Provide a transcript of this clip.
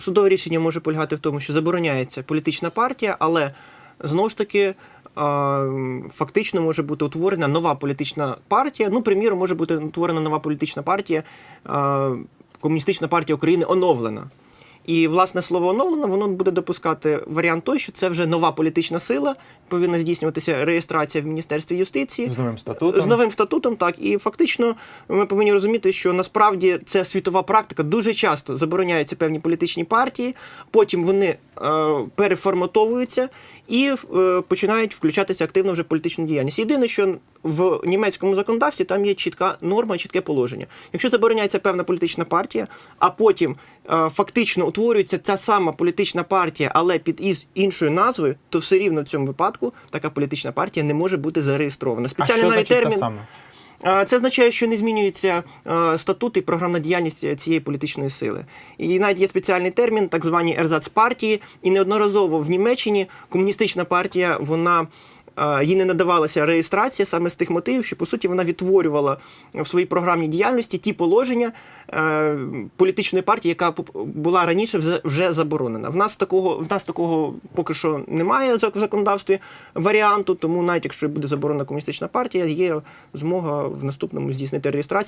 Судове рішення може полягати в тому, що забороняється політична партія, але знову ж таки. Фактично може бути утворена нова політична партія. Ну, приміром, може бути утворена нова політична партія, Комуністична партія України оновлена. І власне слово оновлено воно буде допускати варіант той, що це вже нова політична сила, повинна здійснюватися реєстрація в Міністерстві юстиції З новим статутом. з новим статутом, так і фактично ми повинні розуміти, що насправді це світова практика. Дуже часто забороняються певні політичні партії, потім вони е, переформатовуються і е, починають включатися активно вже в політичну діяльність. Єдине, що в німецькому законодавстві там є чітка норма, чітке положення. Якщо забороняється певна політична партія, а потім е, фактично утворюється ця сама політична партія, але під із іншою назвою, то все рівно в цьому випадку така політична партія не може бути зареєстрована. Що навіть термін. те саме? Це означає, що не змінюється е, статут і програмна діяльність цієї політичної сили. І навіть є спеціальний термін, так звані ерзац партії. І неодноразово в Німеччині комуністична партія вона. Їй не надавалася реєстрація саме з тих мотивів, що по суті вона відтворювала в своїй програмній діяльності ті положення е, політичної партії, яка була раніше вже заборонена. В нас такого в нас такого поки що немає в законодавстві варіанту, тому навіть якщо буде заборонена комуністична партія, є змога в наступному здійснити реєстрацію.